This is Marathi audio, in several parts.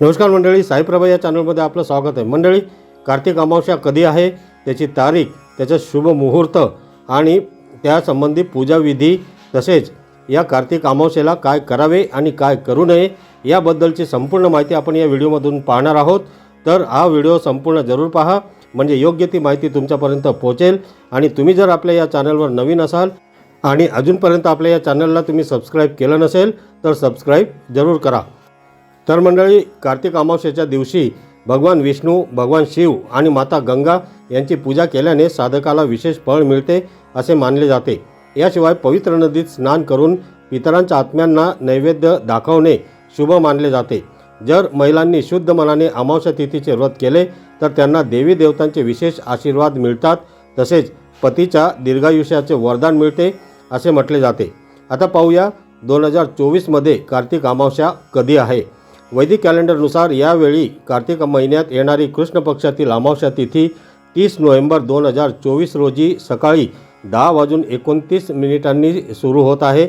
नमस्कार मंडळी साईप्रभा या चॅनलमध्ये आपलं स्वागत आहे. मंडळी कार्तिक अमावस्या कधी आहे? त्याची तारीख त्याचं शुभ मुहूर्त आणि त्यासंबंधी पूजाविधी तसेच या कार्तिक अमावस्येला काय करावे आणि काय करू नये याबद्दलची संपूर्ण माहिती आपण या व्हिडिओमधून पाहणार आहोत. तर हा व्हिडिओ संपूर्ण जरूर पहा म्हणजे योग्य ती माहिती तुमच्यापर्यंत पोहोचेल आणि तुम्ही जर आपल्या या चॅनलवर नवीन असाल आणि अजूनपर्यंत आपल्या या चॅनलला तुम्ही सबस्क्राईब केलं नसेल तर सबस्क्राईब जरूर करा. तर मंडळी कार्तिक अमावस्याच्या दिवशी भगवान विष्णू भगवान शिव आणि माता गंगा यांची पूजा केल्याने साधकाला विशेष फळ मिळते असे मानले जाते. याशिवाय पवित्र नदीत स्नान करून पितरांच्या आत्म्यांना नैवेद्य दाखवणे शुभ मानले जाते. जर महिलांनी शुद्ध मनाने अमावस्या तिथीचे व्रत केले तर त्यांना देवी देवतांचे विशेष आशीर्वाद मिळतात तसेच पतीच्या दीर्घायुष्याचे वरदान मिळते असे म्हटले जाते. आता पाहूया दोन हजार चोवीसमध्ये कार्तिक अमावस्या कधी आहे? वैदिक कॅलेंडरनुसार यावेळी कार्तिक महिन्यात येणारी कृष्ण पक्षातील अमावस्या तिथी तीस नोव्हेंबर दोन हजार चोवीस रोजी सकाळी दहा वाजून एकोणतीस मिनिटांनी सुरू होत आहे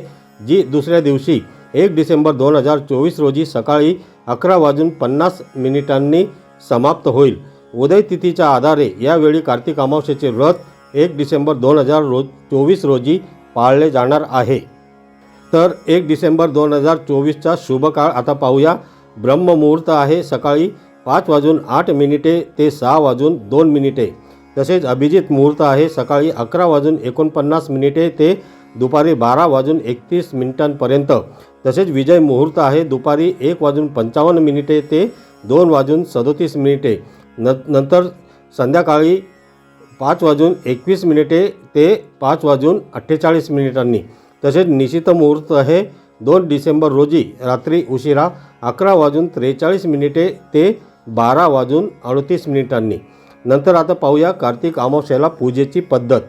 जी दुसऱ्या दिवशी एक डिसेंबर दोन हजार चोवीस रोजी सकाळी अकरा वाजून पन्नास मिनिटांनी समाप्त होईल. उदय तिथीच्या आधारे यावेळी कार्तिक अमावस्येचे व्रत एक डिसेंबर दोन हजार रोज चोवीस रोजी पाळले जाणार आहे. तर एक डिसेंबर दोन हजार चोवीसचा शुभकाळ आता पाहूया. ब्रह्ममुहूर्त आहे सकाळी पाच वाजून आठ मिनिटे ते सहा वाजून दोन मिनिटे. तसेच अभिजित मुहूर्त आहे सकाळी अकरा वाजून एकोणपन्नास मिनिटे ते दुपारी बारा वाजून एकतीस मिनिटांपर्यंत. तसेच विजय मुहूर्त आहे दुपारी एक वाजून पंचावन्न मिनिटे ते दोन वाजून सदोतीस मिनिटे. न नंतर संध्याकाळी पाच वाजून एकवीस मिनिटे ते पाच वाजून अठ्ठेचाळीस मिनिटांनी. तसेच निशित मुहूर्त आहे दोन डिसेंबर रोजी रात्री उशिरा अकरा वाजून त्रेचाळीस मिनिटे ते बारा वाजून अडतीस मिनिटांनी. नंतर आता पाहूया कार्तिक अमावस्याला पूजेची पद्धत.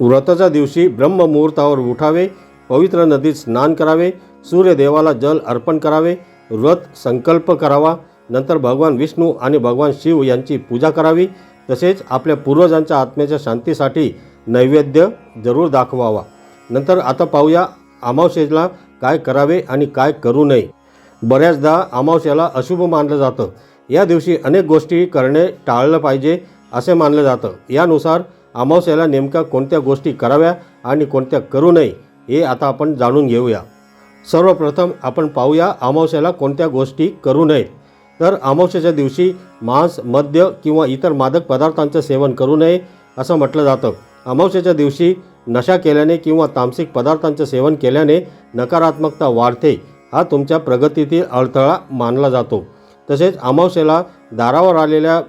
व्रताच्या दिवशी ब्रह्ममुहूर्तावर उठावे पवित्र नदीत स्नान करावे सूर्यदेवाला जल अर्पण करावे व्रत संकल्प करावा नंतर भगवान विष्णू आणि भगवान शिव यांची पूजा करावी तसेच आपल्या पूर्वजांच्या आत्म्याच्या शांतीसाठी नैवेद्य जरूर दाखवावा. नंतर आता पाहूया अमावस्येला काय करावे आणि काय करू नये. बऱ्याचदा अमावस्याला अशुभ मानलं जातं. या दिवशी अनेक गोष्टी करणे टाळलं पाहिजे असे मानलं जातं. यानुसार अमावस्याला नेमक्या कोणत्या गोष्टी कराव्या आणि कोणत्या करू नये हे आता आपण जाणून घेऊया. सर्वप्रथम आपण पाहूया अमावस्याला कोणत्या गोष्टी करू नयेत. तर अमावस्याच्या दिवशी मांस मद्य किंवा इतर मादक पदार्थांचं सेवन करू नये असं म्हटलं जातं. अमावस्याच्या दिवशी नशा केल्याने किंवा तामसिक पदार्थांचं सेवन केल्याने नकारात्मकता वाढते हा तुमच्या प्रगतीतील अडथळा मानला जातो. तसेच अमावस्येला दारावर आलेल्या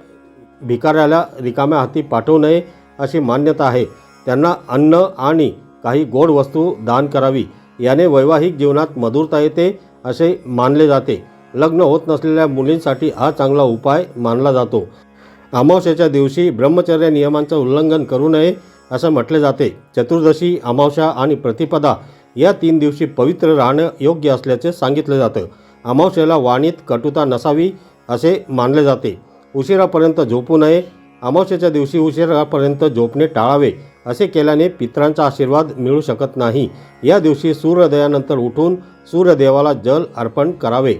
भिकाऱ्याला रिकाम्या हाती पाठवू नये अशी मान्यता आहे. त्यांना अन्न आणि काही गोड वस्तू दान करावी याने वैवाहिक जीवनात मधुरता येते असे मानले जाते. लग्न होत नसलेल्या मुलींसाठी हा चांगला उपाय मानला जातो. अमावस्येच्या दिवशी ब्रह्मचर्य नियमांचं उल्लंघन करू नये असं म्हटले जाते. चतुर्दशी अमावस्या आणि प्रतिपदा या तीन दिवशी पवित्र राहणं योग्य असल्याचे सांगितलं जातं. अमावस्येला वाणीत कटुता नसावी असे मानले जाते. उशिरापर्यंत झोपू नये. अमावस्येच्या दिवशी उशिरापर्यंत झोपणे टाळावे असे केल्याने पित्रांचा आशीर्वाद मिळू शकत नाही. या दिवशी सूर्योदयानंतर उठून सूर्यदेवाला जल अर्पण करावे.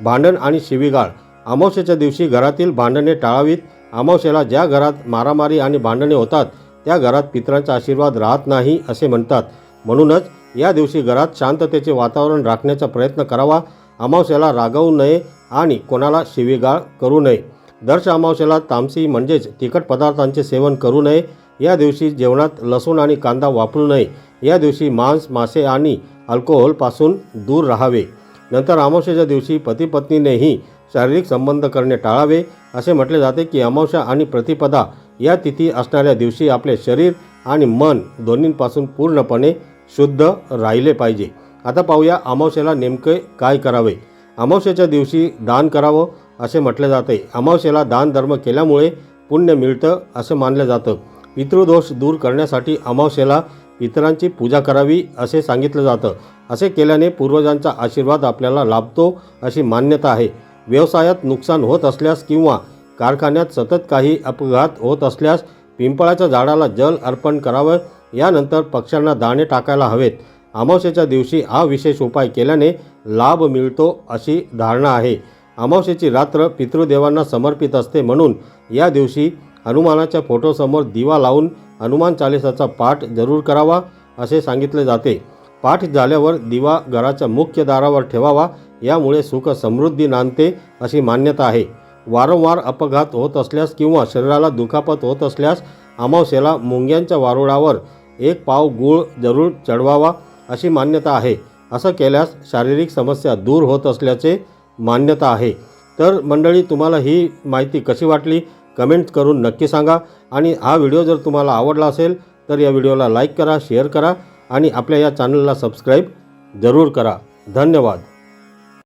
भांडण आणि शिवीगाळ. अमावस्येच्या दिवशी घरातील भांडणे टाळावीत. अमावस्येला ज्या घरात मारामारी आणि भांडणे होतात त्या घरात पित्रांचा आशीर्वाद राहत नाही असे म्हणतात. म्हणूनच या दिवशी घरात शांततेचे वातावरण राखण्याचा प्रयत्न करावा. अमावस्याला रागवू नये आणि कोणाला शिवीगाळ करू नये. दर्श अमावस्याला तामसी म्हणजेच तिखट पदार्थांचे सेवन करू नये. या दिवशी जेवणात लसूण आणि कांदा वापरू नये. या दिवशी मांस मासे आणि अल्कोहोलपासून दूर राहावे. नंतर अमावस्याच्या दिवशी पतीपत्नीनेही शारीरिक संबंध करणे टाळावे. असे म्हटले जाते की अमावस्या आणि प्रतिपदा या तिथी असणाऱ्या दिवशी आपले शरीर आणि मन दोन्हींपासून पूर्णपणे शुद्ध राहिले पाहिजे. आता पाहूया अमावस्येला नेमके काय करावे. अमावस्येच्या दिवशी दान करावं असे म्हटले जाते. अमावस्येला दान धर्म केल्यामुळे पुण्य मिळतं असं मानलं जातं. पितृदोष दूर करण्यासाठी अमावस्येला पितरांची पूजा करावी असे सांगितलं जातं. असे केल्याने पूर्वजांचा आशीर्वाद आपल्याला लाभतो अशी मान्यता आहे. व्यवसायात नुकसान होत असल्यास किंवा कारखान्यात सतत काही अपघात होत असल्यास पिंपळाच्या झाडाला जल अर्पण करावं. यानंतर पक्ष्यांना दाणे टाकायला हवेत. अमावस्येच्या दिवशी हा विशेष उपाय केल्याने लाभ मिळतो अशी धारणा आहे. अमावस्येची रात्र पितृदेवांना समर्पित असते म्हणून या दिवशी हनुमानाच्या फोटोसमोर दिवा लावून हनुमान चालिसाचा पाठ जरूर करावा असे सांगितले जाते. पाठ झाल्यावर दिवा घराच्या मुख्य दारावर ठेवावा. यामुळे सुख समृद्धी नांदते अशी मान्यता आहे. वारंवार अपघात होत असल्यास किंवा शरीराला दुखापत होत असल्यास अमावस्येला मुंग्यांच्या वारुळावर एक पाव गूळ जरूर चढवावा अशी मान्यता आहे. असं केल्यास शारीरिक समस्या दूर होत असल्याचे मान्यता आहे. तर मंडळी तुम्हाला ही माहिती कशी वाटली? कमेंट करून नक्की सांगा आणि हा व्हिडिओ जर तुम्हाला आवडला असेल तर या व्हिडिओला लाईक करा शेअर करा आणि आपल्या या चॅनलला सबस्क्राईब जरूर करा. धन्यवाद.